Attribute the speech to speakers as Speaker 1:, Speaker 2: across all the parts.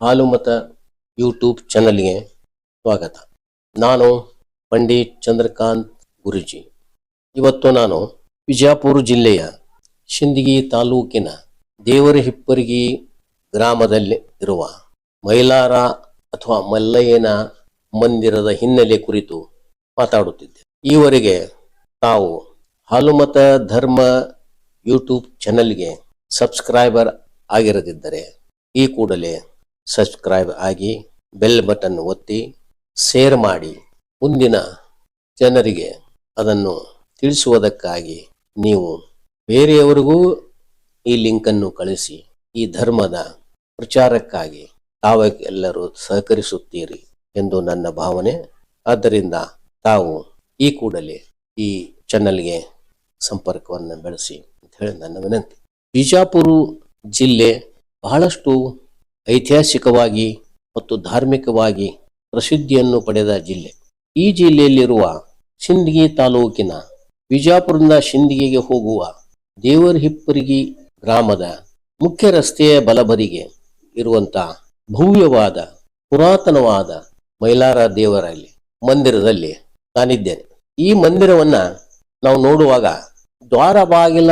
Speaker 1: ಹಾಲುಮತ YouTube ಚಾನಲ್ಗೆ ಸ್ವಾಗತ. ನಾನು ಪಂಡಿತ್ ಚಂದ್ರಕಾಂತ್ ಗುರುಜಿ. ಇವತ್ತು ನಾನು ವಿಜಯಪುರ ಜಿಲ್ಲೆಯ ಶಿಂದಗಿ ತಾಲೂಕಿನ ದೇವರ ಹಿಪ್ಪರಿಗಿ ಗ್ರಾಮದಲ್ಲಿ ಇರುವ ಮೈಲಾರ ಅಥವಾ ಮಲ್ಲಯ್ಯನ ಮಂದಿರದ ಹಿನ್ನೆಲೆ ಕುರಿತು ಮಾತಾಡುತ್ತಿದ್ದೆ. ಈವರೆಗೆ ತಾವು ಹಾಲುಮತ ಧರ್ಮ ಯೂಟ್ಯೂಬ್ ಚಾನಲ್ಗೆ ಸಬ್ಸ್ಕ್ರೈಬರ್ ಆಗಿರದಿದ್ದರೆ ಈ ಕೂಡಲೇ ಸಬ್ಸ್ಕ್ರೈಬ್ ಆಗಿ ಬೆಲ್ ಬಟನ್ ಒತ್ತಿ ಶೇರ್ ಮಾಡಿ. ಮುಂದಿನ ಜನರಿಗೆ ಅದನ್ನು ತಿಳಿಸುವುದಕ್ಕಾಗಿ ನೀವು ಬೇರೆಯವರಿಗೂ ಈ ಲಿಂಕನ್ನು ಕಳಿಸಿ. ಈ ಧರ್ಮದ ಪ್ರಚಾರಕ್ಕಾಗಿ ತಾವೆಲ್ಲರೂ ಸಹಕರಿಸುತ್ತೀರಿ ಎಂದು ನನ್ನ ಭಾವನೆ. ಆದ್ದರಿಂದ ತಾವು ಈ ಕೂಡಲೇ ಈ ಚಾನಲ್ಗೆ ಸಂಪರ್ಕವನ್ನು ಬೆಳೆಸಿ ಅಂತ ಹೇಳಿ ನನ್ನ ವಿನಂತಿ. ಬಿಜಾಪುರ ಜಿಲ್ಲೆ ಬಹಳಷ್ಟು ಐತಿಹಾಸಿಕವಾಗಿ ಮತ್ತು ಧಾರ್ಮಿಕವಾಗಿ ಪ್ರಸಿದ್ಧಿಯನ್ನು ಪಡೆದ ಜಿಲ್ಲೆ. ಈ ಜಿಲ್ಲೆಯಲ್ಲಿರುವ ಸಿಂದಗಿ ತಾಲೂಕಿನ ಬಿಜಾಪುರದಿಂದ ಸಿಂದಗಿಗೆ ಹೋಗುವ ದೇವರ ಹಿಪ್ಪರಿಗಿ ಗ್ರಾಮದ ಮುಖ್ಯ ರಸ್ತೆಯ ಬಲಬದಿಗೆ ಇರುವಂತ ಭವ್ಯವಾದ, ಪುರಾತನವಾದ ಮೈಲಾರ ದೇವರಲ್ಲಿ, ಮಂದಿರದಲ್ಲಿ ನಾನಿದ್ದೇನೆ. ಈ ಮಂದಿರವನ್ನ ನಾವು ನೋಡುವಾಗ ದ್ವಾರ ಬಾಗಿಲ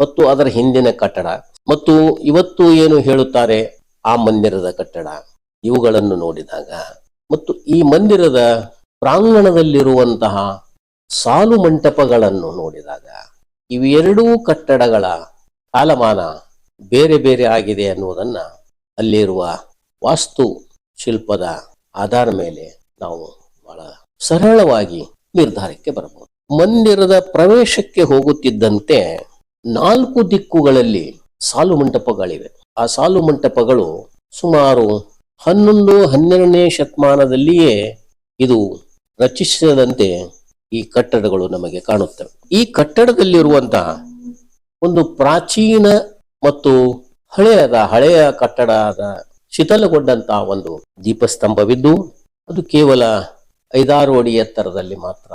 Speaker 1: ಮತ್ತು ಅದರ ಹಿಂದಿನ ಕಟ್ಟಡ ಮತ್ತು ಇವತ್ತು ಏನು ಹೇಳುತ್ತಾರೆ ಆ ಮಂದಿರದ ಕಟ್ಟಡ ಇವುಗಳನ್ನು ನೋಡಿದಾಗ ಮತ್ತು ಈ ಮಂದಿರದ ಪ್ರಾಂಗಣದಲ್ಲಿರುವಂತಹ ಸಾಲು ಮಂಟಪಗಳನ್ನು ನೋಡಿದಾಗ ಇವೆರಡೂ ಕಟ್ಟಡಗಳ ಕಾಲಮಾನ ಬೇರೆ ಬೇರೆ ಆಗಿದೆ ಅನ್ನುವುದನ್ನ ಅಲ್ಲಿರುವ ವಾಸ್ತು ಶಿಲ್ಪದ ಆಧಾರ ಮೇಲೆ ನಾವು ಬಹಳ ಸರಳವಾಗಿ ನಿರ್ಧಾರಕ್ಕೆ ಬರಬಹುದು ಮಂದಿರದ ಪ್ರವೇಶಕ್ಕೆ ಹೋಗುತ್ತಿದ್ದಂತೆ ನಾಲ್ಕು ದಿಕ್ಕುಗಳಲ್ಲಿ ಸಾಲು ಮಂಟಪಗಳಿವೆ. ಆ ಸಾಲು ಮಂಟಪಗಳು ಸುಮಾರು ಹನ್ನೊಂದು, ಹನ್ನೆರಡನೇ ಶತಮಾನದಲ್ಲಿಯೇ ಇದು ರಚಿಸಿದಂತೆ ಈ ಕಟ್ಟಡಗಳು ನಮಗೆ ಕಾಣುತ್ತವೆ. ಈ ಕಟ್ಟಡದಲ್ಲಿರುವಂತಹ ಒಂದು ಪ್ರಾಚೀನ ಮತ್ತು ಹಳೆಯದ, ಹಳೆಯ ಕಟ್ಟಡದ ಶಿಥಲಗೊಂಡಂತಹ ಒಂದು ದೀಪಸ್ತಂಭವಿದ್ದು, ಅದು ಕೇವಲ ಐದಾರು ಅಡಿ ಎತ್ತರದಲ್ಲಿ ಮಾತ್ರ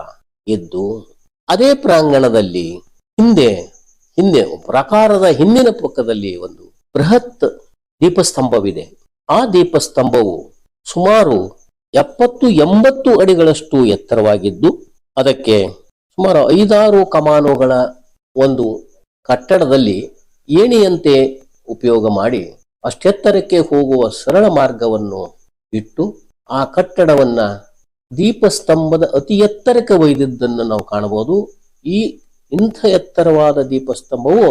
Speaker 1: ಇದ್ದು, ಅದೇ ಪ್ರಾಂಗಣದಲ್ಲಿ ಹಿಂದೆ ಹಿಂದೆ ಪ್ರಕಾರದ ಹಿಂದಿನ ಪಕ್ಕದಲ್ಲಿ ಒಂದು ಬೃಹತ್ ದೀಪಸ್ತಂಭವಿದೆ. ಆ ದೀಪಸ್ತಂಭವು ಸುಮಾರು ಎಪ್ಪತ್ತು ಎಂಬತ್ತು ಅಡಿಗಳಷ್ಟು ಎತ್ತರವಾಗಿದ್ದು, ಅದಕ್ಕೆ ಸುಮಾರು ಐದಾರು ಕಮಾನುಗಳ ಒಂದು ಕಟ್ಟಡದಲ್ಲಿ ಏಣಿಯಂತೆ ಉಪಯೋಗ ಮಾಡಿ ಅಷ್ಟೆತ್ತರಕ್ಕೆ ಹೋಗುವ ಸರಳ ಮಾರ್ಗವನ್ನು ಇಟ್ಟು ಆ ಕಟ್ಟಡವನ್ನ ದೀಪಸ್ತಂಭದ ಅತಿ ಎತ್ತರಕ್ಕೆ ಒಯ್ದಿದ್ದನ್ನು ನಾವು ಕಾಣಬಹುದು. ಈ ಇಂಥ ಎತ್ತರವಾದ ದೀಪಸ್ತಂಭವು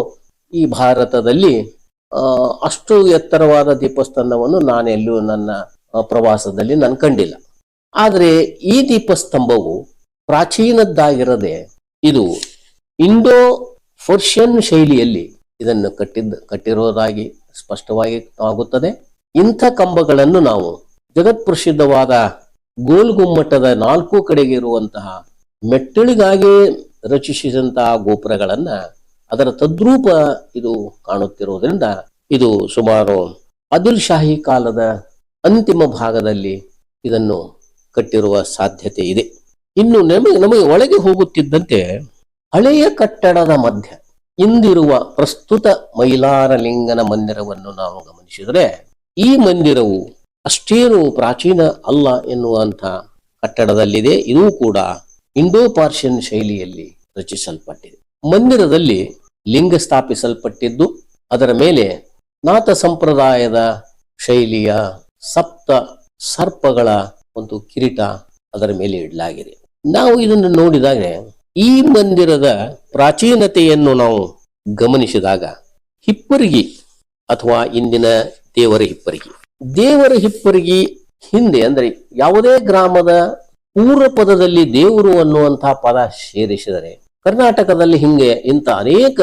Speaker 1: ಈ ಭಾರತದಲ್ಲಿ ಅಷ್ಟು ಎತ್ತರವಾದ ದೀಪಸ್ತಂಭವನ್ನು ನಾನೆಲ್ಲೂ ನನ್ನ ಪ್ರವಾಸದಲ್ಲಿ ನಾನು ಕಂಡಿಲ್ಲ. ಆದರೆ ಈ ದೀಪಸ್ತಂಭವು ಪ್ರಾಚೀನದ್ದಾಗಿರದೆ ಇದು ಇಂಡೋ ಫರ್ಷಿಯನ್ ಶೈಲಿಯಲ್ಲಿ ಇದನ್ನು ಕಟ್ಟಿದ್ದ, ಕಟ್ಟಿರೋದಾಗಿ ಸ್ಪಷ್ಟವಾಗಿ ಆಗುತ್ತದೆ. ಇಂಥ ಕಂಬಗಳನ್ನು ನಾವು ಜಗತ್ಪ್ರಸಿದ್ಧವಾದ ಗೋಲ್ಗುಮ್ಮಟದ ನಾಲ್ಕು ಕಡೆಗೆ ಇರುವಂತಹ ಮೆಟ್ಟಿಳಿಗಾಗಿ ರಚಿಸಿದಂತಹ ಗೋಪುರಗಳನ್ನ ಅದರ ತದ್ರೂಪ ಇದು ಕಾಣುತ್ತಿರುವುದರಿಂದ ಇದು ಸುಮಾರು ಅದುಲ್ ಶಾಹಿ ಕಾಲದ ಅಂತಿಮ ಭಾಗದಲ್ಲಿ ಇದನ್ನು ಕಟ್ಟಿರುವ ಸಾಧ್ಯತೆ ಇದೆ. ಇನ್ನು ನಮಗೆ ನಮಗೆ ಒಳಗೆ ಹೋಗುತ್ತಿದ್ದಂತೆ ಹಳೆಯ ಕಟ್ಟಡದ ಮಧ್ಯ ಇಂದಿರುವ ಪ್ರಸ್ತುತ ಮೈಲಾರಲಿಂಗನ ಮಂದಿರವನ್ನು ನಾವು ಗಮನಿಸಿದರೆ ಈ ಮಂದಿರವು ಅಷ್ಟೇನು ಪ್ರಾಚೀನ ಅಲ್ಲ ಎನ್ನುವಂಥ ಕಟ್ಟಡದಲ್ಲಿದೆ. ಇದೂ ಕೂಡ ಇಂಡೋ ಪಾರ್ಷಿಯನ್ ಶೈಲಿಯಲ್ಲಿ ರಚಿಸಲ್ಪಟ್ಟಿದೆ. ಮಂದಿರದಲ್ಲಿ ಲಿಂಗ ಸ್ಥಾಪಿಸಲ್ಪಟ್ಟಿದ್ದು, ಅದರ ಮೇಲೆ ನಾಥ ಸಂಪ್ರದಾಯದ ಶೈಲಿಯ ಸಪ್ತ ಸರ್ಪಗಳ ಒಂದು ಕಿರೀಟ ಅದರ ಮೇಲೆ ಇಡಲಾಗಿದೆ. ನಾವು ಇದನ್ನು ನೋಡಿದಾಗ ಈ ಮಂದಿರದ ಪ್ರಾಚೀನತೆಯನ್ನು ನಾವು ಗಮನಿಸಿದಾಗ ಹಿಪ್ಪರಿಗಿ ಅಥವಾ ಇಂದಿನ ದೇವರ ಹಿಪ್ಪರಿಗಿ. ದೇವರ ಹಿಪ್ಪರಿಗಿ ಹಿಂದೆ ಅಂದರೆ ಯಾವುದೇ ಗ್ರಾಮದ ಪೂರ್ವ ಪದದಲ್ಲಿ ದೇವರು ಅನ್ನುವಂತಹ ಪದ ಸೇರಿಸಿದರೆ ಕರ್ನಾಟಕದಲ್ಲಿ ಹಿಂಗೆ ಇಂಥ ಅನೇಕ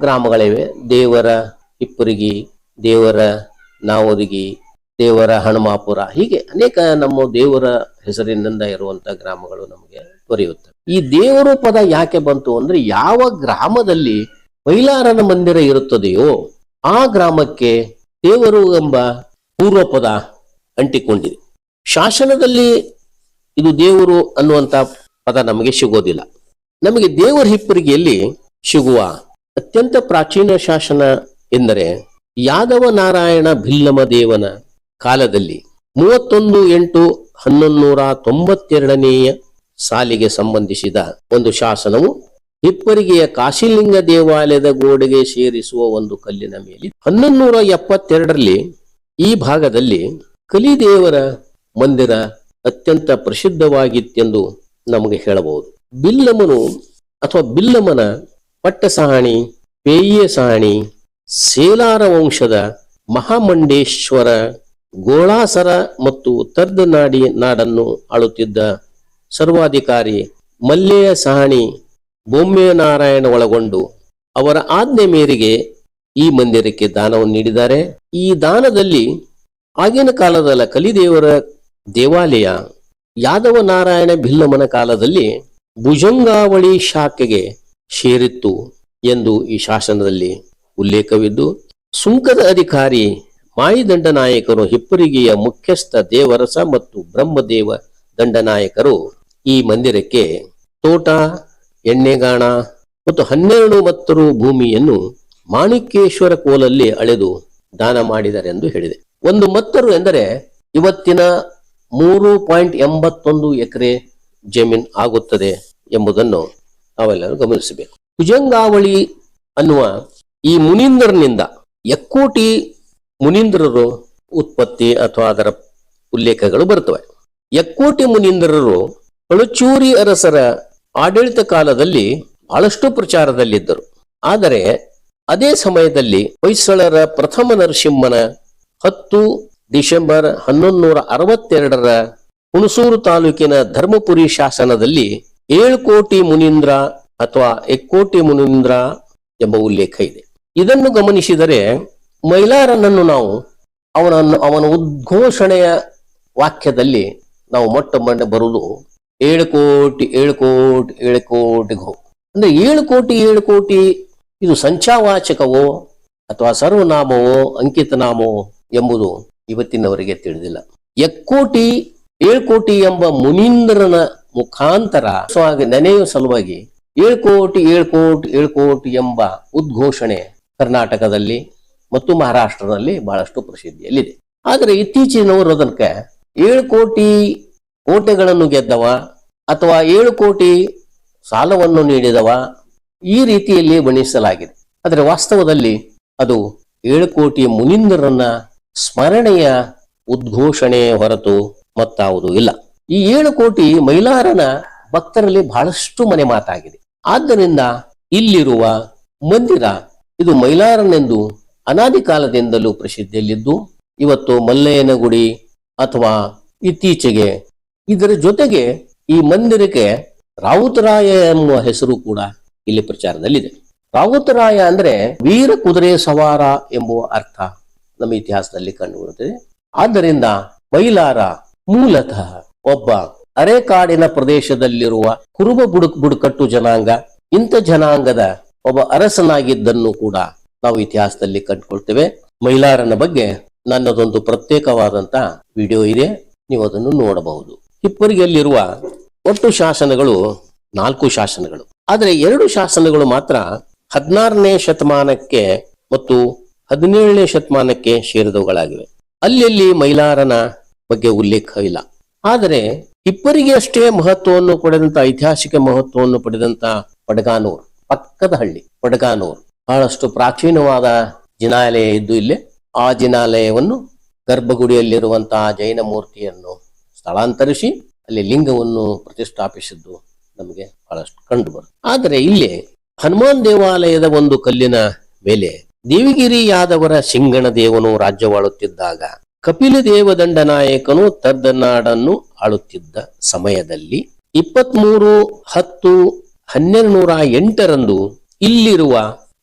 Speaker 1: ಗ್ರಾಮಗಳಿವೆ. ದೇವರ ಹಿಪ್ಪುರಿಗಿ ದೇವರ ನಾವೊದಗಿ, ದೇವರ ಹನುಮಾಪುರ, ಹೀಗೆ ಅನೇಕ ನಮ್ಮ ದೇವರ ಹೆಸರಿನಿಂದ ಇರುವಂತಹ ಗ್ರಾಮಗಳು ನಮಗೆ ದೊರೆಯುತ್ತವೆ. ಈ ದೇವರು ಪದ ಯಾಕೆ ಬಂತು ಅಂದ್ರೆ ಯಾವ ಗ್ರಾಮದಲ್ಲಿ ಮೈಲಾರನ ಮಂದಿರ ಇರುತ್ತದೆಯೋ ಆ ಗ್ರಾಮಕ್ಕೆ ದೇವರು ಎಂಬ ಪೂರ್ವ ಪದ ಅಂಟಿಕೊಂಡಿದೆ. ಶಾಸನದಲ್ಲಿ ಇದು ದೇವರು ಅನ್ನುವಂತ ಪದ ನಮಗೆ ಸಿಗೋದಿಲ್ಲ. ನಮಗೆ ದೇವರ ಹಿಪ್ಪರಿಗೆಯಲ್ಲಿ ಸಿಗುವ ಅತ್ಯಂತ ಪ್ರಾಚೀನ ಶಾಸನ ಎಂದರೆ ಯಾದವ ನಾರಾಯಣ ಭಿಲ್ಲಮ ದೇವನ ಕಾಲದಲ್ಲಿ ಮೂವತ್ತೊಂದು ಎಂಟು ಹನ್ನೊಂದೂರ ತೊಂಬತ್ತೆರಡನೆಯ ಸಾಲಿಗೆ ಸಂಬಂಧಿಸಿದ ಒಂದು ಶಾಸನವು ಹಿಪ್ಪರಿಗೆಯ ಕಾಶಿಲಿಂಗ ದೇವಾಲಯದ ಗೋಡೆಗೆ ಸೇರಿಸುವ ಒಂದು ಕಲ್ಲಿನ ಮೇಲೆ. ಹನ್ನೊಂದೂರ ಎಪ್ಪತ್ತೆರಡರಲ್ಲಿ ಈ ಭಾಗದಲ್ಲಿ ಕಲಿದೇವರ ಮಂದಿರ ಅತ್ಯಂತ ಪ್ರಸಿದ್ಧವಾಗಿತ್ತೆಂದು ನಮಗೆ ಹೇಳಬಹುದು. ಬಿಲ್ಲಮನು ಅಥವಾ ಬಿಲ್ಲಮನ ಪಟ್ಟಸಹಾಣಿ ಪೇಯ ಸಹಾಣಿ ಸೇಲಾರ ವಂಶದ ಮಹಾಮಂಡೇಶ್ವರ, ಗೋಳಾಸರ ಮತ್ತು ತರ್ದನಾಡಿ ನಾಡನ್ನು ಆಳುತ್ತಿದ್ದ ಸರ್ವಾಧಿಕಾರಿ ಮಲ್ಲೆಯ ಸಹಾಣಿ ಬೊಮ್ಮೆ ನಾರಾಯಣ ಒಳಗೊಂಡು ಅವರ ಆಜ್ಞೆ ಮೇರೆಗೆ ಈ ಮಂದಿರಕ್ಕೆ ದಾನವನ್ನು ನೀಡಿದ್ದಾರೆ. ಈ ದಾನದಲ್ಲಿ ಆಗಿನ ಕಾಲದ ಕಲಿದೇವರ ದೇವಾಲಯ ಯಾದವ ನಾರಾಯಣ ಭಿಲ್ಲಮನ ಕಾಲದಲ್ಲಿ ಭುಜಂಗಾವಳಿ ಶಾಖೆಗೆ ಸೇರಿತ್ತು ಎಂದು ಈ ಶಾಸನದಲ್ಲಿ ಉಲ್ಲೇಖವಿದ್ದು, ಸುಂಕದ ಅಧಿಕಾರಿ ಮಾಯಿದಂಡನಾಯಕರು ಹಿಪ್ಪರಿಗೆಯ ಮುಖ್ಯಸ್ಥ ದೇವರಸ ಮತ್ತು ಬ್ರಹ್ಮದೇವ ದಂಡನಾಯಕರು ಈ ಮಂದಿರಕ್ಕೆ ತೋಟ, ಎಣ್ಣೆಗಾಣ ಮತ್ತು ಹನ್ನೆರಡು ಮತ್ತರು ಭೂಮಿಯನ್ನು ಮಾಣಿಕೇಶ್ವರ ಕೋಲಲ್ಲಿ ಅಳೆದು ದಾನ ಮಾಡಿದರೆಂದು ಹೇಳಿದೆ. ಒಂದು ಮತ್ತರು ಎಂದರೆ ಇವತ್ತಿನ ಮೂರು ಪಾಯಿಂಟ್ ಎಂಬತ್ತೊಂದು ಎಕರೆ ಜಮೀನ್ ಆಗುತ್ತದೆ ಎಂಬುದನ್ನು ನಾವೆಲ್ಲರೂ ಗಮನಿಸಬೇಕು. ಕುಜಂಗಾವಳಿ ಅನ್ನುವ ಈ ಮುನೀಂದ್ರನಿಂದ ಎಕ್ಕೋಟಿ ಮುನೀಂದ್ರರು ಉತ್ಪತ್ತಿ ಅಥವಾ ಅದರ ಉಲ್ಲೇಖಗಳು ಬರುತ್ತವೆ. ಎಕ್ಕೋಟಿ ಮುನೀಂದ್ರರು ಕಳಚೂರಿ ಅರಸರ ಆಡಳಿತ ಕಾಲದಲ್ಲಿ ಬಹಳಷ್ಟು ಪ್ರಚಾರದಲ್ಲಿದ್ದರು. ಆದರೆ ಅದೇ ಸಮಯದಲ್ಲಿ ಹೊಯ್ಸಳರ ಪ್ರಥಮ ನರಸಿಂಹನ ಹತ್ತು ಡಿಸೆಂಬರ್ ಹನ್ನೊಂದು ನೂರ ಅರವತ್ತೆರಡರ ಹುಣಸೂರು ತಾಲೂಕಿನ ಧರ್ಮಪುರಿ ಶಾಸನದಲ್ಲಿ ಏಳು ಕೋಟಿ ಮುನೀಂದ್ರ ಅಥವಾ ಎಕ್ಕೋಟಿ ಮುನೀಂದ್ರ ಎಂಬ ಉಲ್ಲೇಖ ಇದೆ. ಇದನ್ನು ಗಮನಿಸಿದರೆ ಮೈಲಾರನನ್ನು ನಾವು ಅವನನ್ನು ಅವನ ಉದ್ಘೋಷಣೆಯ ವಾಕ್ಯದಲ್ಲಿ ನಾವು ಮೊಟ್ಟ ಮೊಟ್ಟ ಬರುವುದು ಏಳು ಕೋಟಿ ಏಳು ಕೋಟಿ ಏಳು ಕೋಟಿ ಹೋಗು ಅಂದ್ರೆ ಏಳು ಕೋಟಿ ಏಳು ಕೋಟಿ ಇದು ಸಂಚಾವಾಚಕವೋ ಅಥವಾ ಸರ್ವನಾಮವೋ, ಅಂಕಿತನಾಮವೋ ಎಂಬುದು ಇವತ್ತಿನವರಿಗೆ ತಿಳಿದಿಲ್ಲ. ಎಕ್ಕೋಟಿ ಏಳು ಕೋಟಿ ಎಂಬ ಮುನೀಂದ್ರನ ಮುಖಾಂತರ ಸ್ವಾಗಿ ನೆನೆಯುವ ಸಲುವಾಗಿ ಏಳ್ಕೋಟಿ ಕೋಟಿ ಏಳ್ಕೋಟಿ ಏಳು ಕೋಟಿ ಎಂಬ ಉದ್ಘೋಷಣೆ ಕರ್ನಾಟಕದಲ್ಲಿ ಮತ್ತು ಮಹಾರಾಷ್ಟ್ರದಲ್ಲಿ ಬಹಳಷ್ಟು ಪ್ರಸಿದ್ಧಿಯಲ್ಲಿದೆ. ಆದರೆ ಇತ್ತೀಚಿನವರು ಅದಕ್ಕೆ ಏಳು ಕೋಟಿ ಕೋಟೆಗಳನ್ನು ಗೆದ್ದವ ಅಥವಾ ಏಳು ಕೋಟಿ ಸಾಲವನ್ನು ನೀಡಿದವ ಈ ರೀತಿಯಲ್ಲಿ ಬಣ್ಣಿಸಲಾಗಿದೆ. ಆದರೆ ವಾಸ್ತವದಲ್ಲಿ ಅದು ಏಳು ಕೋಟಿ ಮುನೀಂದ್ರನ ಸ್ಮರಣೆಯ ಉದ್ಘೋಷಣೆ ಹೊರತು ಮತ್ತಾವುದು ಇಲ್ಲ. ಈ ಏಳು ಕೋಟಿ ಮೈಲಾರನ ಭಕ್ತರಲ್ಲಿ ಬಹಳಷ್ಟು ಮನೆ ಮಾತಾಗಿದೆ. ಆದ್ದರಿಂದ ಇಲ್ಲಿರುವ ಮಂದಿರ ಇದು ಮೈಲಾರನೆಂದು ಅನಾದಿ ಕಾಲದಿಂದಲೂ ಪ್ರಸಿದ್ಧಿಯಲ್ಲಿದ್ದು, ಇವತ್ತು ಮಲ್ಲಯ್ಯನ ಗುಡಿ ಅಥವಾ ಇತ್ತೀಚೆಗೆ ಇದರ ಜೊತೆಗೆ ಈ ಮಂದಿರಕ್ಕೆ ರಾವುತರಾಯ ಎಂಬ ಹೆಸರು ಕೂಡ ಇಲ್ಲಿ ಪ್ರಚಾರದಲ್ಲಿದೆ. ರಾವುತರಾಯ ಅಂದ್ರೆ ವೀರ ಕುದುರೆ ಸವಾರ ಎಂಬುವ ಅರ್ಥ ನಮ್ಮ ಇತಿಹಾಸದಲ್ಲಿ ಕಂಡುಬರುತ್ತದೆ. ಆದ್ದರಿಂದ ಮೈಲಾರ ಮೂಲತಃ ಒಬ್ಬ ಅರೆಕಾಡಿನ ಪ್ರದೇಶದಲ್ಲಿರುವ ಕುರುಬ ಬುಡುಕ್ ಬುಡುಕಟ್ಟು ಜನಾಂಗ, ಇಂಥ ಜನಾಂಗದ ಒಬ್ಬ ಅರಸನಾಗಿದ್ದನ್ನು ಕೂಡ ನಾವು ಇತಿಹಾಸದಲ್ಲಿ ಕಂಡುಕೊಳ್ತೇವೆ. ಮೈಲಾರನ ಬಗ್ಗೆ ನನ್ನದೊಂದು ಪ್ರತ್ಯೇಕವಾದಂತ ವಿಡಿಯೋ ಇದೆ, ನೀವು ಅದನ್ನು ನೋಡಬಹುದು. ಹಿಪ್ಪರಿಗೆಯಲ್ಲಿರುವ ಒಟ್ಟು ಶಾಸನಗಳು ನಾಲ್ಕು ಶಾಸನಗಳು. ಆದರೆ ಎರಡು ಶಾಸನಗಳು ಮಾತ್ರ ಹದಿನಾರನೇ ಶತಮಾನಕ್ಕೆ ಮತ್ತು ಹದಿನೇಳನೇ ಶತಮಾನಕ್ಕೆ ಸೇರಿದವುಗಳಾಗಿವೆ. ಅಲ್ಲಿ ಮೈಲಾರನ ಬಗ್ಗೆ ಉಲ್ಲೇಖವಿಲ್ಲ ಆದರೆ ಇಬ್ಬರಿಗೆ ಅಷ್ಟೇ ಮಹತ್ವವನ್ನು ಪಡೆದಂತ ಐತಿಹಾಸಿಕ ಮಹತ್ವವನ್ನು ಪಡೆದಂತ ಪಡಗಾನೂರ್, ಪಕ್ಕದ ಹಳ್ಳಿ ಪಡಗಾನೂರ್. ಬಹಳಷ್ಟು ಪ್ರಾಚೀನವಾದ ಜಿನಾಲಯ ಇದ್ದು ಇಲ್ಲಿ ಆ ಜಿನಾಲಯವನ್ನು ಗರ್ಭಗುಡಿಯಲ್ಲಿರುವಂತಹ ಜೈನ ಮೂರ್ತಿಯನ್ನು ಸ್ಥಳಾಂತರಿಸಿ ಅಲ್ಲಿ ಲಿಂಗವನ್ನು ಪ್ರತಿಷ್ಠಾಪಿಸಿದ್ದು ನಮಗೆ ಬಹಳಷ್ಟು ಕಂಡು ಬರುತ್ತೆ ಆದರೆ ಇಲ್ಲಿ ಹನುಮಾನ್ ದೇವಾಲಯದ ಒಂದು ಕಲ್ಲಿನ ಮೇಲೆ ದೇವಿಗಿರಿ ಯಾದವರ ಸಿಂಗಣ ದೇವನು ರಾಜ್ಯವಾಳುತ್ತಿದ್ದಾಗ ಕಪಿಲ ದೇವದಂಡ ನಾಯಕನು ತದ್ದನಾಡನ್ನು ಆಳುತ್ತಿದ್ದ ಸಮಯದಲ್ಲಿ ಇಪ್ಪತ್ಮೂರು ಹತ್ತು ಹನ್ನೆರಡು ನೂರ ಎಂಟರಂದು ಇಲ್ಲಿರುವ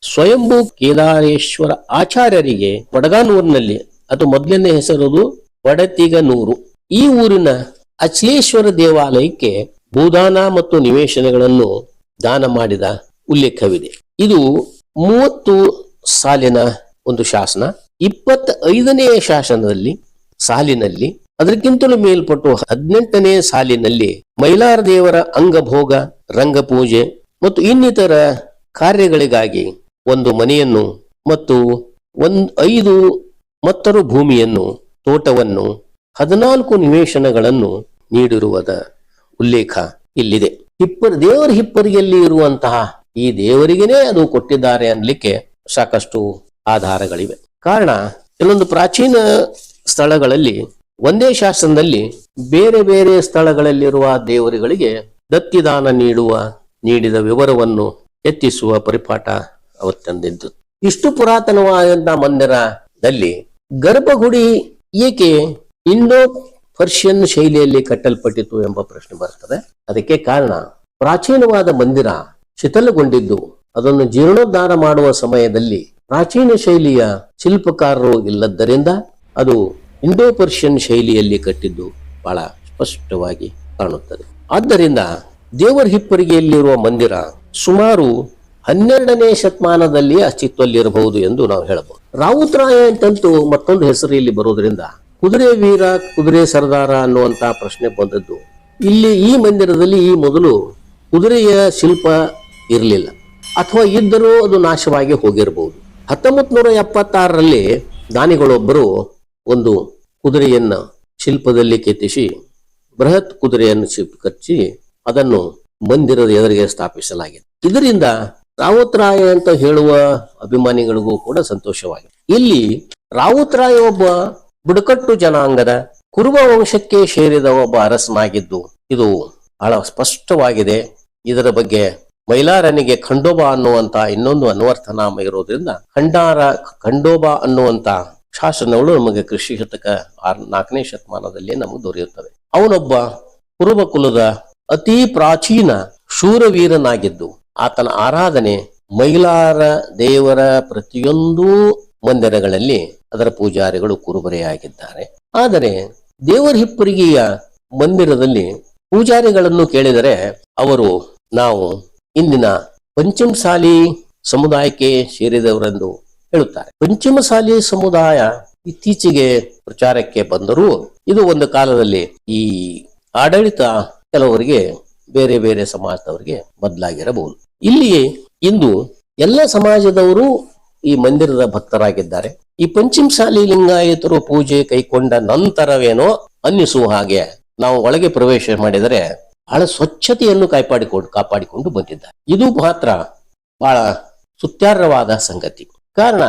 Speaker 1: ಸ್ವಯಂಭೂ ಕೇದಾರೇಶ್ವರ ಆಚಾರ್ಯರಿಗೆ ವಡಗಾನೂರಿನಲ್ಲಿ, ಅದು ಮೊದಲನೇ ಹೆಸರದು ವಡತಿಗನೂರು. ಈ ಊರಿನ ಅಚಲೇಶ್ವರ ದೇವಾಲಯಕ್ಕೆ ಭೂದಾನ ಮತ್ತು ನಿವೇಶನಗಳನ್ನು ದಾನ ಮಾಡಿದ ಉಲ್ಲೇಖವಿದೆ. ಇದು ಮೂವತ್ತು ಸಾಲಿನ ಒಂದು ಶಾಸನ. ಇಪ್ಪತ್ತ ಐದನೆಯ ಶಾಸನದಲ್ಲಿ ಸಾಲಿನಲ್ಲಿ, ಅದಕ್ಕಿಂತಲೂ ಮೇಲ್ಪಟ್ಟು ಹದಿನೆಂಟನೇ ಸಾಲಿನಲ್ಲಿ ಮೈಲಾರ ದೇವರ ಅಂಗಭೋಗ, ರಂಗಪೂಜೆ ಮತ್ತು ಇನ್ನಿತರ ಕಾರ್ಯಗಳಿಗಾಗಿ ಒಂದು ಮನೆಯನ್ನು ಮತ್ತು ಒಂದ್ ಐದು ಮತ್ತರು ಭೂಮಿಯನ್ನು, ತೋಟವನ್ನು, ಹದಿನಾಲ್ಕು ನಿವೇಶನಗಳನ್ನು ನೀಡಿರುವುದ ಉಲ್ಲೇಖ ಇಲ್ಲಿದೆ. ಹಿಪ್ಪರ್, ದೇವರ ಹಿಪ್ಪರಿಯಲ್ಲಿ ಇರುವಂತಹ ಈ ದೇವರಿಗೇನೆ ಅದು ಕೊಟ್ಟಿದ್ದಾರೆ ಅನ್ಲಿಕ್ಕೆ ಸಾಕಷ್ಟು ಆಧಾರಗಳಿವೆ. ಕಾರಣ ಕೆಲವೊಂದು ಪ್ರಾಚೀನ ಸ್ಥಳಗಳಲ್ಲಿ, ಒಂದೇ ಶಾಸನದಲ್ಲಿ ಬೇರೆ ಬೇರೆ ಸ್ಥಳಗಳಲ್ಲಿರುವ ದೇವರುಗಳಿಗೆ ದತ್ತಿದಾನ ನೀಡುವ, ನೀಡಿದ ವಿವರವನ್ನು ಎತ್ತಿಸುವ ಪರಿಪಾಠ ಅವತ್ತಂದಿದ್ದು. ಇಷ್ಟು ಪುರಾತನವಾದ ಮಂದಿರದಲ್ಲಿ ಗರ್ಭಗುಡಿ ಏಕೆ ಇಂಡೋ ಪರ್ಷಿಯನ್ ಶೈಲಿಯಲ್ಲಿ ಕಟ್ಟಲ್ಪಟ್ಟಿತು ಎಂಬ ಪ್ರಶ್ನೆ ಬರ್ತದೆ. ಅದಕ್ಕೆ ಕಾರಣ, ಪ್ರಾಚೀನವಾದ ಮಂದಿರ ಶಿಥಲಗೊಂಡಿದ್ದು, ಅದನ್ನು ಜೀರ್ಣೋದ್ಧಾರ ಮಾಡುವ ಸಮಯದಲ್ಲಿ ಪ್ರಾಚೀನ ಶೈಲಿಯ ಶಿಲ್ಪಕಾರರು ಇಲ್ಲದ್ದರಿಂದ ಅದು ಇಂಡೋ ಪರ್ಷಿಯನ್ ಶೈಲಿಯಲ್ಲಿ ಕಟ್ಟಿದ್ದು ಬಹಳ ಸ್ಪಷ್ಟವಾಗಿ ಕಾಣುತ್ತದೆ. ಆದ್ದರಿಂದ ದೇವರ ಹಿಪ್ಪರಿಗೆಯಲ್ಲಿರುವ ಮಂದಿರ ಸುಮಾರು ಹನ್ನೆರಡನೇ ಶತಮಾನದಲ್ಲಿ ಅಸ್ತಿತ್ವದಲ್ಲಿರಬಹುದು ಎಂದು ನಾವು ಹೇಳಬಹುದು. ರಾವುತರಾಯ ಅಂತಂತೂ ಮತ್ತೊಂದು ಹೆಸರು ಇಲ್ಲಿ ಕುದುರೆ ವೀರ, ಕುದುರೆ ಸರ್ದಾರ ಅನ್ನುವಂತಹ ಪ್ರಶ್ನೆ ಬಂದದ್ದು. ಇಲ್ಲಿ ಈ ಮಂದಿರದಲ್ಲಿ ಈ ಮೊದಲು ಕುದುರೆಯ ಶಿಲ್ಪ ಇರಲಿಲ್ಲ. ಅಥವಾ ಇದ್ದರೂ ಅದು ನಾಶವಾಗಿ ಹೋಗಿರಬಹುದು. ಹತ್ತೊಂಬತ್ ನೂರ ಎಪ್ಪತ್ತಾರರಲ್ಲಿ ದಾನಿಗಳೊಬ್ಬರು ಒಂದು ಕುದುರೆಯನ್ನ ಶಿಲ್ಪದಲ್ಲಿ ಕೆತ್ತಿಸಿ, ಬೃಹತ್ ಕುದುರೆಯನ್ನು ಕಚ್ಚಿ ಅದನ್ನು ಮಂದಿರದ ಎದುರಿಗೆ ಸ್ಥಾಪಿಸಲಾಗಿದೆ. ಇದರಿಂದ ರಾವುತರಾಯ ಅಂತ ಹೇಳುವ ಅಭಿಮಾನಿಗಳಿಗೂ ಕೂಡ ಸಂತೋಷವಾಗಿದೆ. ಇಲ್ಲಿ ರಾವುತರಾಯ ಒಬ್ಬ ಬುಡಕಟ್ಟು ಜನಾಂಗದ ಕುರುಬ ವಂಶಕ್ಕೆ ಸೇರಿದ ಒಬ್ಬ ಅರಸನಾಗಿದ್ದು, ಇದು ಬಹಳ ಸ್ಪಷ್ಟವಾಗಿದೆ. ಇದರ ಬಗ್ಗೆ ಮೈಲಾರನಿಗೆ ಖಂಡೋಬ ಅನ್ನುವಂತ ಇನ್ನೊಂದು ಅನ್ವರ್ಥನಾಮ ಇರೋದ್ರಿಂದ ಖಂಡಾರ, ಖಂಡೋಬ ಅನ್ನುವಂತ ಶಾಸನಗಳು ನಮಗೆ ಕೃಷಿ ಶತಕ ಆರ್ ನಾಲ್ಕನೇ ಶತಮಾನದಲ್ಲಿ ನಮಗೆ ದೊರೆಯುತ್ತದೆ ಅವನೊಬ್ಬ ಕುರುಬ ಕುಲದ ಅತಿ ಪ್ರಾಚೀನ ಶೂರವೀರನಾಗಿದ್ದು, ಆತನ ಆರಾಧನೆ ಮೈಲಾರ ದೇವರ ಪ್ರತಿಯೊಂದು ಮಂದಿರಗಳಲ್ಲಿ ಅದರ ಪೂಜಾರಿಗಳು ಕುರುಬರೆಯಾಗಿದ್ದಾರೆ. ಆದರೆ ದೇವರ ಹಿಪ್ಪರಿಗೆಯ ಮಂದಿರದಲ್ಲಿ ಪೂಜಾರಿಗಳನ್ನು ಕೇಳಿದರೆ ಅವರು, ನಾವು ಇಂದಿನ ಪಂಚಮಸಾಲಿ ಸಮುದಾಯಕ್ಕೆ ಸೇರಿದವರೆಂದು ಹೇಳುತ್ತಾರೆ. ಪಂಚಮಸಾಲಿ ಸಮುದಾಯ ಇತ್ತೀಚೆಗೆ ಪ್ರಚಾರಕ್ಕೆ ಬಂದರೂ ಇದು ಒಂದು ಕಾಲದಲ್ಲಿ ಈ ಆಡಳಿತ ಕೆಲವರಿಗೆ, ಬೇರೆ ಬೇರೆ ಸಮಾಜದವರಿಗೆ ಬದಲಾಗಿರಬಹುದು. ಇಲ್ಲಿ ಇಂದು ಎಲ್ಲ ಸಮಾಜದವರು ಈ ಮಂದಿರದ ಭಕ್ತರಾಗಿದ್ದಾರೆ. ಈ ಪಂಚಮಸಾಲಿ ಲಿಂಗಾಯತರು ಪೂಜೆ ಕೈಕೊಂಡ ನಂತರವೇನೋ ಅನ್ನಿಸುವ ಹಾಗೆ ನಾವು ಒಳಗೆ ಪ್ರವೇಶ ಮಾಡಿದರೆ ಬಹಳ ಸ್ವಚ್ಛತೆಯನ್ನು ಕಾಪಾಡಿಕೊಂಡು ಕಾಪಾಡಿಕೊಂಡು ಬಂದಿದ್ದಾರೆ. ಇದು ಮಾತ್ರ ಬಹಳ ಸುತ್ಯಾರ್ಹವಾದ ಸಂಗತಿ. ಕಾರಣ,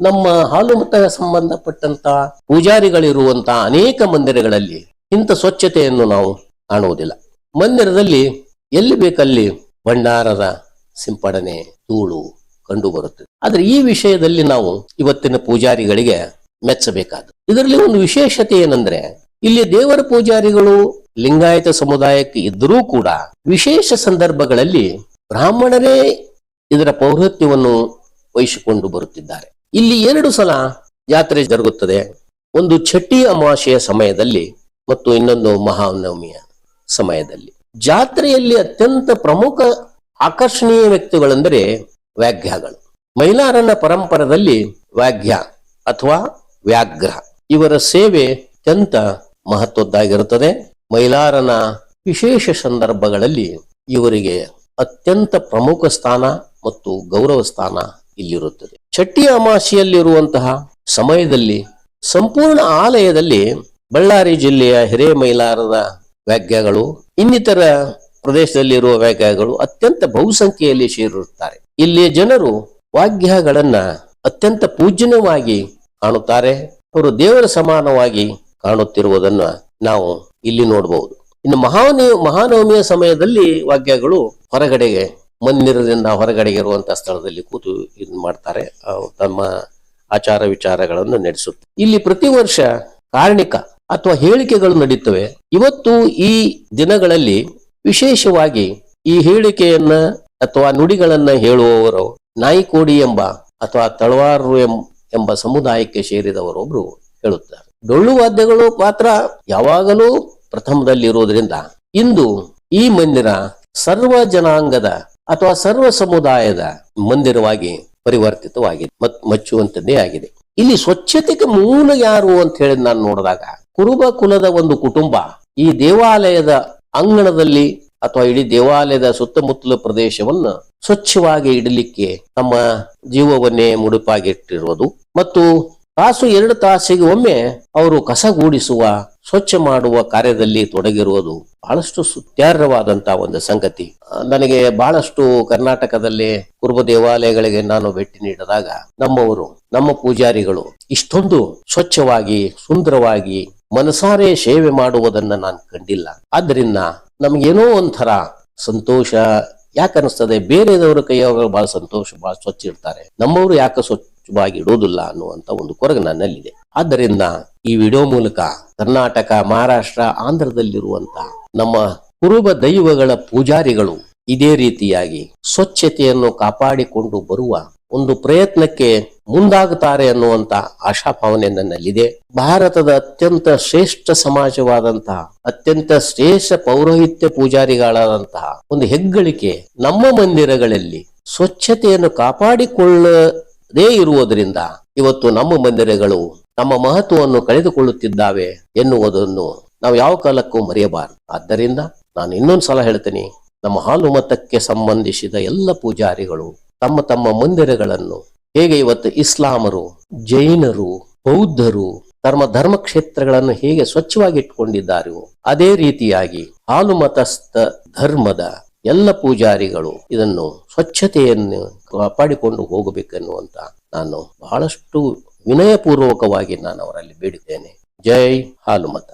Speaker 1: ನಮ್ಮ ಹಾಲು ಮತ ಸಂಬಂಧಪಟ್ಟಂತ ಪೂಜಾರಿಗಳಿರುವಂತಹ ಅನೇಕ ಮಂದಿರಗಳಲ್ಲಿ ಇಂಥ ಸ್ವಚ್ಛತೆಯನ್ನು ನಾವು ಕಾಣುವುದಿಲ್ಲ. ಮಂದಿರದಲ್ಲಿ ಎಲ್ಲಿ ಬೇಕಲ್ಲಿ ಭಂಡಾರದ ಸಿಂಪಡಣೆ, ಧೂಳು ಕಂಡು ಬರುತ್ತದೆ. ಆದ್ರೆ ಈ ವಿಷಯದಲ್ಲಿ ನಾವು ಇವತ್ತಿನ ಪೂಜಾರಿಗಳಿಗೆ ಮೆಚ್ಚಬೇಕಾದ ಇದರಲ್ಲಿ ಒಂದು ವಿಶೇಷತೆ ಏನಂದ್ರೆ, ಇಲ್ಲಿ ದೇವರ ಪೂಜಾರಿಗಳು ಲಿಂಗಾಯತ ಸಮುದಾಯಕ್ಕೆ ಇದ್ದರೂ ಕೂಡ ವಿಶೇಷ ಸಂದರ್ಭಗಳಲ್ಲಿ ಬ್ರಾಹ್ಮಣರೇ ಇದರ ಪೌರತ್ಯವನ್ನು ವಹಿಸಿಕೊಂಡು ಬರುತ್ತಿದ್ದಾರೆ. ಇಲ್ಲಿ ಎರಡು ಸಲ ಜಾತ್ರೆ ಜರುಗುತ್ತದೆ. ಒಂದು ಛಟ್ಟಿ ಅಮಾವಾಸ್ಯೆಯ ಸಮಯದಲ್ಲಿ ಮತ್ತು ಇನ್ನೊಂದು ಮಹಾನವಮಿಯ ಸಮಯದಲ್ಲಿ. ಜಾತ್ರೆಯಲ್ಲಿ ಅತ್ಯಂತ ಪ್ರಮುಖ ಆಕರ್ಷಣೀಯ ವ್ಯಕ್ತಿಗಳೆಂದರೆ ವ್ಯಾಘ್ಯಗಳು ಮೈಲಾರನ ಪರಂಪರದಲ್ಲಿ ವ್ಯಾಘ್ಯ ಅಥವಾ ವ್ಯಾಘ್ರ ಇವರ ಸೇವೆ ಅತ್ಯಂತ ಮಹತ್ವದ್ದಾಗಿರುತ್ತದೆ. ಮೈಲಾರನ ವಿಶೇಷ ಸಂದರ್ಭಗಳಲ್ಲಿ ಇವರಿಗೆ ಅತ್ಯಂತ ಪ್ರಮುಖ ಸ್ಥಾನ ಮತ್ತು ಗೌರವ ಸ್ಥಾನ ಇಲ್ಲಿರುತ್ತದೆ. ಚಟ್ಟಿ ಅಮಾಸಿಯಲ್ಲಿರುವಂತಹ ಸಮಯದಲ್ಲಿ ಸಂಪೂರ್ಣ ಆಲಯದಲ್ಲಿ ಬಳ್ಳಾರಿ ಜಿಲ್ಲೆಯ ಹಿರೇಮೈಲಾರದ ವ್ಯಾಖ್ಯಗಳು, ಇನ್ನಿತರ ಪ್ರದೇಶದಲ್ಲಿರುವ ವ್ಯಾಖ್ಯಗಳು ಅತ್ಯಂತ ಬಹುಸಂಖ್ಯೆಯಲ್ಲಿ ಸೇರಿರುತ್ತಾರೆ. ಇಲ್ಲಿ ಜನರು ವಾಗ್ಯಗಳನ್ನ ಅತ್ಯಂತ ಪೂಜ್ಯನವಾಗಿ ಕಾಣುತ್ತಾರೆ, ಅವರು ದೇವರ ಸಮಾನವಾಗಿ ಕಾಣುತ್ತಿರುವುದನ್ನು ನಾವು ಇಲ್ಲಿ ನೋಡಬಹುದು ಇನ್ನು ಮಹಾನವ ಮಹಾನವಮಿಯ ಸಮಯದಲ್ಲಿ ವಾಕ್ಯಗಳು ಹೊರಗಡೆಗೆ, ಮಂದಿರದಿಂದ ಹೊರಗಡೆಗೆ ಇರುವಂತಹ ಸ್ಥಳದಲ್ಲಿ ಕೂತು ಇದು ಮಾಡ್ತಾರೆ. ತಮ್ಮ ಆಚಾರ ವಿಚಾರಗಳನ್ನು ನಡೆಸುತ್ತೆ. ಇಲ್ಲಿ ಪ್ರತಿ ವರ್ಷ ಕಾರ್ಣಿಕ ಅಥವಾ ಹೇಳಿಕೆಗಳು ನಡೀತವೆ. ಇವತ್ತು ಈ ದಿನಗಳಲ್ಲಿ ವಿಶೇಷವಾಗಿ ಈ ಹೇಳಿಕೆಯನ್ನ ಅಥವಾ ನುಡಿಗಳನ್ನ ಹೇಳುವವರು ನಾಯಿಕೋಡಿ ಎಂಬ ಅಥವಾ ತಳವಾರರು ಎಂಬ ಸಮುದಾಯಕ್ಕೆ ಸೇರಿದವರೊಬ್ರು ಹೇಳುತ್ತಾರೆ. ಡೊಳ್ಳು ವಾದ್ಯಗಳು ಮಾತ್ರ ಯಾವಾಗಲೂ ಪ್ರಥಮದಲ್ಲಿರುವುದರಿಂದ ಇಂದು ಈ ಮಂದಿರ ಸರ್ವ ಜನಾಂಗದ ಅಥವಾ ಸರ್ವ ಸಮುದಾಯದ ಮಂದಿರವಾಗಿ ಪರಿವರ್ತಿತವಾಗಿದೆ, ಮತ್ ಮಚ್ಚುವಂತದ್ದೇ ಆಗಿದೆ. ಇಲ್ಲಿ ಸ್ವಚ್ಛತೆಗೆ ಮೂಲ ಯಾರು ಅಂತ ಹೇಳಿ ನಾನು ನೋಡಿದಾಗ ಕುರುಬ ಕುಲದ ಒಂದು ಕುಟುಂಬ ಈ ದೇವಾಲಯದ ಅಂಗಣದಲ್ಲಿ ಅಥವಾ ಇಡೀ ದೇವಾಲಯದ ಸುತ್ತಮುತ್ತಲ ಪ್ರದೇಶವನ್ನು ಸ್ವಚ್ಛವಾಗಿ ಇಡಲಿಕ್ಕೆ ತಮ್ಮ ಜೀವವನ್ನೇ ಮುಡುಪಾಗಿಟ್ಟಿರುವುದು. ಮತ್ತು ತಾಸು ಎರಡು ತಾಸಿಗೆ ಒಮ್ಮೆ ಅವರು ಕಸಗೂಡಿಸುವ ಸ್ವಚ್ಛ ಮಾಡುವ ಕಾರ್ಯದಲ್ಲಿ ತೊಡಗಿರುವುದು ಬಹಳಷ್ಟು ಸುತ್ಯಾರ್ಹವಾದಂತಹ ಒಂದು ಸಂಗತಿ. ನನಗೆ ಬಹಳಷ್ಟು ಕರ್ನಾಟಕದಲ್ಲಿ ಕುರುಬ ದೇವಾಲಯಗಳಿಗೆ ನಾನು ಭೇಟಿ ನೀಡಿದಾಗ ನಮ್ಮವರು, ನಮ್ಮ ಪೂಜಾರಿಗಳು ಇಷ್ಟೊಂದು ಸ್ವಚ್ಛವಾಗಿ, ಸುಂದರವಾಗಿ ಮನಸಾರೆ ಸೇವೆ ಮಾಡುವುದನ್ನ ನಾನು ಕಂಡಿಲ್ಲ. ಆದ್ರಿಂದ ನಮ್ಗೇನೋ ಒಂಥರ ಸಂತೋಷ ಯಾಕೆ ಅನಿಸ್ತದೆ ಬೇರೆದವರ ಕೈಯವರು ಬಹಳ ಸಂತೋಷ, ಬಹಳ ಸ್ವಚ್ಛ ಇರ್ತಾರೆ. ನಮ್ಮವರು ಯಾಕೆ ಸ್ವಚ್ಛವಾಗಿ ಇಡೋದಿಲ್ಲ ಅನ್ನುವಂತ ಒಂದು ಕೊರಗು ನನ್ನಲ್ಲಿದೆ. ಆದ್ದರಿಂದ ಈ ವಿಡಿಯೋ ಮೂಲಕ ಕರ್ನಾಟಕ, ಮಹಾರಾಷ್ಟ್ರ, ಆಂಧ್ರದಲ್ಲಿರುವಂತ ನಮ್ಮ ಕುರುಬ ದೈವಗಳ ಪೂಜಾರಿಗಳು ಇದೇ ರೀತಿಯಾಗಿ ಸ್ವಚ್ಛತೆಯನ್ನು ಕಾಪಾಡಿಕೊಂಡು ಬರುವ ಒಂದು ಪ್ರಯತ್ನಕ್ಕೆ ಮುಂದಾಗುತ್ತಾರೆ ಅನ್ನುವಂತ ಆಶಾಭಾವನೆ ನನ್ನಲ್ಲಿದೆ. ಭಾರತದ ಅತ್ಯಂತ ಶ್ರೇಷ್ಠ ಸಮಾಜವಾದಂತಹ, ಅತ್ಯಂತ ಶ್ರೇಷ್ಠ ಪೌರೋಹಿತ್ಯ ಪೂಜಾರಿಗಳಾದಂತಹ ಒಂದು ಹೆಗ್ಗಳಿಕೆ ನಮ್ಮ ಮಂದಿರಗಳಲ್ಲಿ ಸ್ವಚ್ಛತೆಯನ್ನು ಕಾಪಾಡಿಕೊಳ್ಳದೇ ಇರುವುದರಿಂದ ಇವತ್ತು ನಮ್ಮ ಮಂದಿರಗಳು ತಮ್ಮ ಮಹತ್ವವನ್ನು ಕಳೆದುಕೊಳ್ಳುತ್ತಿದ್ದಾವೆ ಎನ್ನುವುದನ್ನು ನಾವು ಯಾವ ಕಾಲಕ್ಕೂ ಮರೆಯಬಾರದು. ಆದ್ದರಿಂದ ನಾನು ಇನ್ನೊಂದು ಸಲ ಹೇಳ್ತೇನೆ, ನಮ್ಮ ಹಾಲು ಮತಕ್ಕೆ ಸಂಬಂಧಿಸಿದ ಎಲ್ಲ ಪೂಜಾರಿಗಳು ತಮ್ಮ ತಮ್ಮ ಮಂದಿರಗಳನ್ನು, ಹೇಗೆ ಇವತ್ತು ಇಸ್ಲಾಮರು, ಜೈನರು, ಬೌದ್ಧರು ತಮ್ಮ ಧರ್ಮ ಕ್ಷೇತ್ರಗಳನ್ನು ಹೇಗೆ ಸ್ವಚ್ಛವಾಗಿ ಇಟ್ಕೊಂಡಿದ್ದಾರೆ ಅದೇ ರೀತಿಯಾಗಿ ಹಾಲು ಮತಸ್ಥ ಧರ್ಮದ ಎಲ್ಲ ಪೂಜಾರಿಗಳು ಇದನ್ನು ಸ್ವಚ್ಛತೆಯನ್ನು ಕಾಪಾಡಿಕೊಂಡು ಹೋಗಬೇಕೆನ್ನುವಂತ ನಾನು ಬಹಳಷ್ಟು ವಿನಯಪೂರ್ವಕವಾಗಿ ನಾನು ಅವರಲ್ಲಿ ಬೇಡಿದ್ದೇನೆ. ಜೈ ಹಾಲು ಮತ